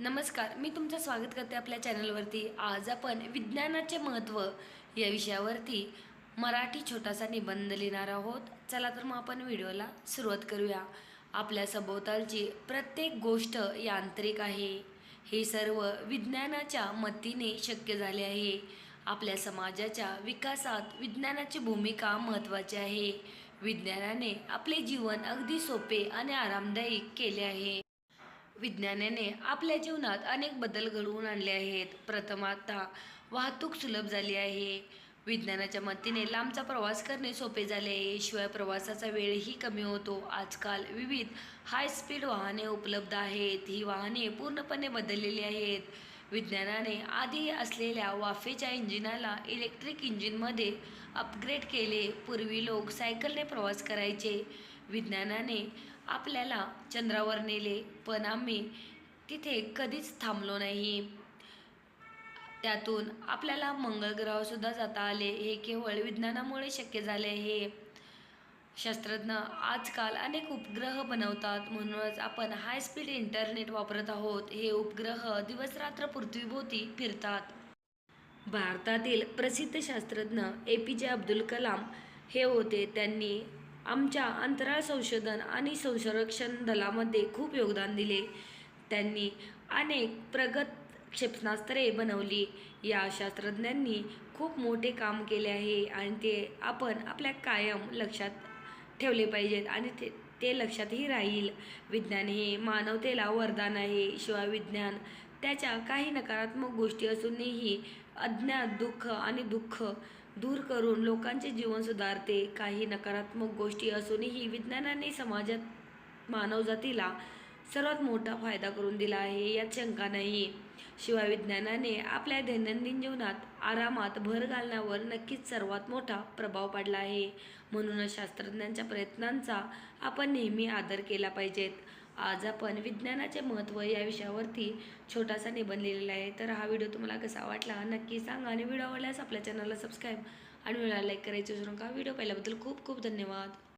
नमस्कार मी तुमचं स्वागत करते आपल्या चॅनलवरती. आज आपण विज्ञानाचे महत्त्व या विषयावरती मराठी छोटासा निबंध लिहिणार आहोत. चला तर मग आपण व्हिडिओला सुरुवात करूया. आपल्या सभोवतालची प्रत्येक गोष्ट यांत्रिक आहे. हे सर्व विज्ञानाच्या मतीने शक्य झाले आहे. आपल्या समाजाच्या विकासात विज्ञानाची भूमिका महत्त्वाची आहे. विज्ञानाने आपले जीवन अगदी सोपे आणि आरामदायी केले आहे. विज्ञानाने आपल्या जीवनात अनेक बदल घडवून आणले आहेत. प्रथम आता वाहतूक सुलभ झाली आहे. विज्ञानाच्या मदतीने लांबचा प्रवास करणे सोपे झाले आहे. शिवाय प्रवासाचा वेळही कमी होतो. आजकाल विविध हाय स्पीड वाहने उपलब्ध आहेत. ही वाहने पूर्णपणे बदललेली आहेत. विज्ञानाने आधी असलेल्या वाफेच्या इंजिनाला इलेक्ट्रिक इंजिनमध्ये अपग्रेड केले. पूर्वी लोक सायकलने प्रवास करायचे. विज्ञानाने आपल्याला चंद्रावर नेले पण आम्ही तिथे कधीच थांबलो नाही. त्यातून आपल्याला मंगळ ग्रहासुद्धा जाता आले. हे केवळ विज्ञानामुळे शक्य झाले हे शास्त्रज्ञ आजकाल अनेक उपग्रह बनवतात. म्हणूनच आपण हाय स्पीड इंटरनेट वापरत आहोत. हे उपग्रह दिवसरात्र पृथ्वीभोवती फिरतात. भारतातील प्रसिद्ध शास्त्रज्ञ ए पी जे अब्दुल कलाम हे होते. त्यांनी आमच्या अंतराळ संशोधन आणि संरक्षण दलामध्ये खूप योगदान दिले. त्यांनी अनेक प्रगत क्षेपणास्त्रे बनवली. या शास्त्रज्ञांनी खूप मोठे काम केले आहे आणि ते आपण आपल्या कायम लक्षात ठेवले पाहिजेत आणि ते ते लक्षातही राहील. विज्ञान हे मानवतेला वरदान आहे. शिवाय विज्ञान त्याच्या काही नकारात्मक गोष्टी असूनही अज्ञात दुःख आणि दुःख दूर करून लोकांचे जीवन सुधारते. काही नकारात्मक गोष्टी असूनही विज्ञानाने समाजात मानवजातीला सर्वात मोठा फायदा करून दिला आहे यात शंका नाही शिवाय विज्ञानाने आपल्या दैनंदिन जीवनात आरामात भर घालण्यावर नक्कीच सर्वात मोठा प्रभाव पडला आहे. म्हणूनच शास्त्रज्ञांच्या प्रयत्नांचा आपण नेहमी आदर केला पाहिजेत. आज आपण विज्ञानाचे महत्त्व या विषयावरती छोटासा निबंध लिहिलेला आहे. तर हा व्हिडिओ तुम्हाला कसा वाटला नक्की सांगा आणि व्हिडिओ आवडल्यास आपल्या चॅनलला सबस्क्राईब आणि व्हिडिओला लाईक करायचं विसरू नका. व्हिडिओ पाहिल्याबद्दल खूप खूप धन्यवाद.